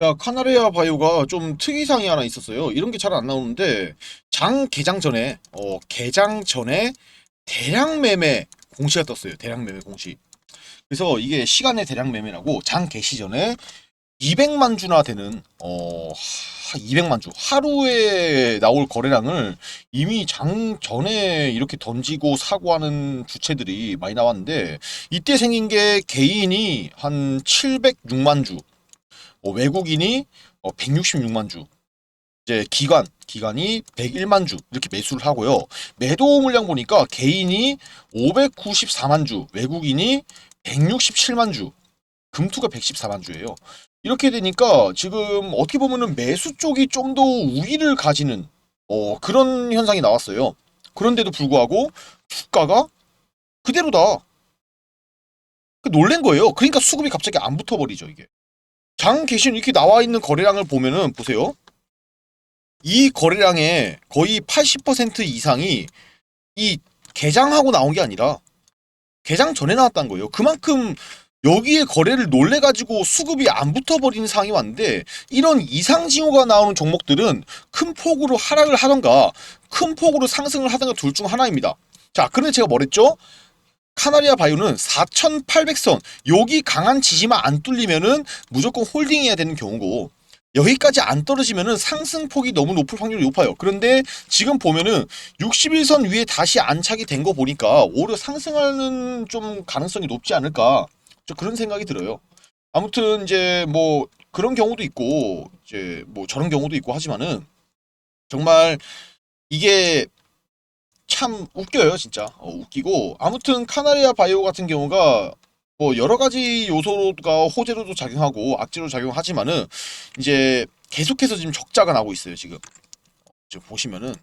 야, 카나리아 바이오가 좀 특이사항이 하나 있었어요. 이런 게 잘 안 나오는데, 장 개장 전에, 어, 개장 전에 대량 매매 공시가 떴어요. 대량 매매 공시. 그래서 이게 시간의 대량 매매라고 장 개시 전에 200만 주나 되는, 어, 하- 200만 주. 하루에 나올 거래량을 이미 장 전에 이렇게 던지고 사고 하는 주체들이 많이 나왔는데, 이때 생긴 게 개인이 한 706만 주. 어, 외국인이 어, 166만 주, 이제 기관 기관이 101만 주 이렇게 매수를 하고요. 매도 물량 보니까 개인이 594만 주, 외국인이 167만 주, 금투가 114만 주예요. 이렇게 되니까 지금 어떻게 보면은 매수 쪽이 좀 더 우위를 가지는 어, 그런 현상이 나왔어요. 그런데도 불구하고 주가가 그대로다. 그 놀란 거예요. 그러니까 수급이 갑자기 안 붙어버리죠 이게. 장 계신 이렇게 나와 있는 거래량을 보면은 보세요. 이 거래량의 거의 80% 이상이 이 개장하고 나온 게 아니라 개장 전에 나왔다는 거예요. 그만큼 여기에 거래를 놀래 가지고 수급이 안 붙어버리는 상황이 왔는데 이런 이상 징후가 나오는 종목들은 큰 폭으로 하락을 하던가 큰 폭으로 상승을 하던가 둘 중 하나입니다. 자, 그런데 제가 뭐랬죠? 카나리아 바이오는 4,800선 여기 강한 지지만 안 뚫리면은 무조건 홀딩해야 되는 경우고 여기까지 안 떨어지면은 상승폭이 너무 높을 확률이 높아요. 그런데 지금 보면은 61선 위에 다시 안착이 된 거 보니까 오히려 상승하는 좀 가능성이 높지 않을까 저 그런 생각이 들어요. 아무튼 이제 뭐 그런 경우도 있고 이제 뭐 저런 경우도 있고 하지만은 정말 이게 참 웃겨요 진짜. 어, 웃기고. 아무튼 카나리아 바이오 같은 경우가 뭐 여러 가지 요소가 호재로도 작용하고 악재로 작용하지만은 이제 계속해서 지금 적자가 나고 있어요 지금. 지금 보시면은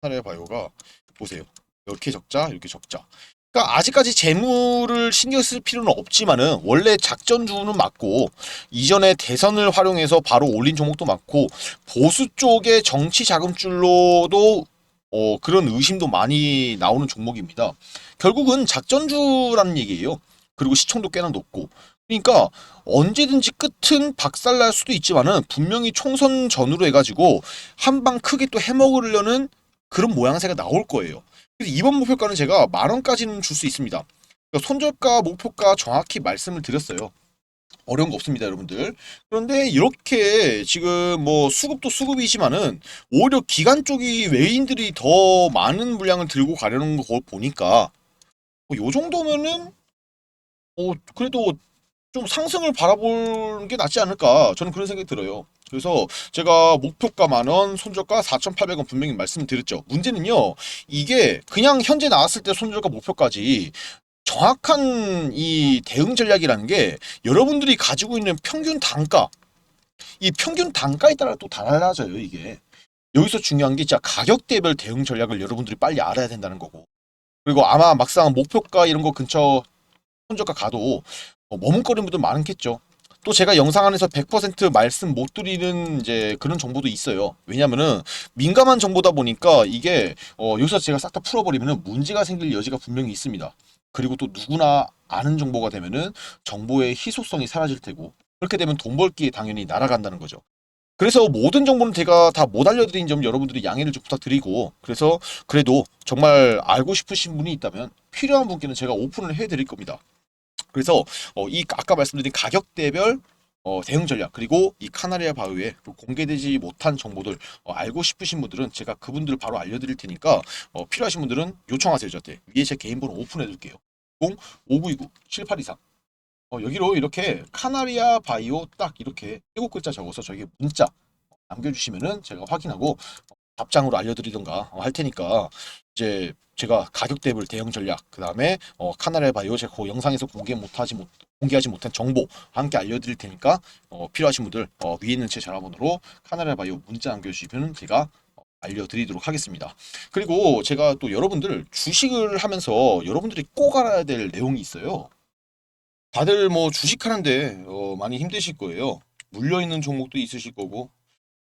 카나리아 바이오가 보세요. 이렇게 적자 이렇게 적자. 그러니까 아직까지 재무를 신경 쓸 필요는 없지만은 원래 작전주는 맞고 이전에 대선을 활용해서 바로 올린 종목도 많고 보수 쪽의 정치 자금줄로도 어, 그런 의심도 많이 나오는 종목입니다. 결국은 작전주라는 얘기예요. 그리고 시청도 꽤나 높고. 그러니까 언제든지 끝은 박살날 수도 있지만은 분명히 총선 전후로 해가지고 한 방 크게 또 해먹으려는 그런 모양새가 나올 거예요. 그래서 이번 목표가는 제가 만 원까지는 줄 수 있습니다. 그러니까 손절가, 목표가 정확히 말씀을 드렸어요. 어려운 거 없습니다, 여러분들. 그런데 이렇게 지금 뭐 수급도 수급이지만은 오히려 기관 쪽이 외인들이 더 많은 물량을 들고 가려는 거 보니까 뭐요 정도면은 어 그래도 좀 상승을 바라보는 게 낫지 않을까 저는 그런 생각이 들어요. 그래서 제가 목표가 만원, 손절가 4,800원 분명히 말씀드렸죠. 문제는요, 이게 그냥 현재 나왔을 때 손절가 목표까지 정확한 이 대응 전략이라는 게 여러분들이 가지고 있는 평균 단가, 이 평균 단가에 따라 또 달라져요, 이게. 여기서 중요한 게 진짜 가격대별 대응 전략을 여러분들이 빨리 알아야 된다는 거고. 그리고 아마 막상 목표가 이런 거 근처 손절가 가도 어, 머뭇거리는 분들 많겠죠. 또 제가 영상 안에서 100% 말씀 못 드리는 이제 그런 정보도 있어요. 왜냐면은 민감한 정보다 보니까 이게 어, 여기서 제가 싹 다 풀어버리면은 문제가 생길 여지가 분명히 있습니다. 그리고 또 누구나 아는 정보가 되면은 정보의 희소성이 사라질 테고 그렇게 되면 돈 벌기에 당연히 날아간다는 거죠. 그래서 모든 정보는 제가 다 못 알려드린 점 여러분들이 양해를 좀 부탁드리고 그래서 그래도 정말 알고 싶으신 분이 있다면 필요한 분께는 제가 오픈을 해드릴 겁니다. 그래서 어, 이 아까 말씀드린 가격대별 어, 대응 전략 그리고 이 카나리아 그 공개되지 못한 정보들 어, 알고 싶으신 분들은 제가 그분들을 바로 알려드릴 테니까 어, 필요하신 분들은 요청하세요 저한테. 위에 제 개인 번호 오픈해 둘게요. 0 5929 7823 어, 여기로 이렇게 카나리아 바이오 딱 이렇게 일곱 글자 적어서 저에게 문자 남겨주시면은 제가 확인하고 어, 답장으로 알려드리던가 어, 할 테니까 이제 제가 가격대별 대응 전략 그 다음에 어, 카나리아 바이오 제가 그 영상에서 공개 못하지 못 공개하지 못한 정보 함께 알려드릴 테니까 어, 필요하신 분들 어, 위에 있는 제 전화번호로 카나리아 바이오 문자 남겨주시면 제가 어, 알려드리도록 하겠습니다. 그리고 제가 또 여러분들 주식을 하면서 여러분들이 꼭 알아야 될 내용이 있어요. 다들 뭐 주식하는데 어, 많이 힘드실 거예요. 물려 있는 종목도 있으실 거고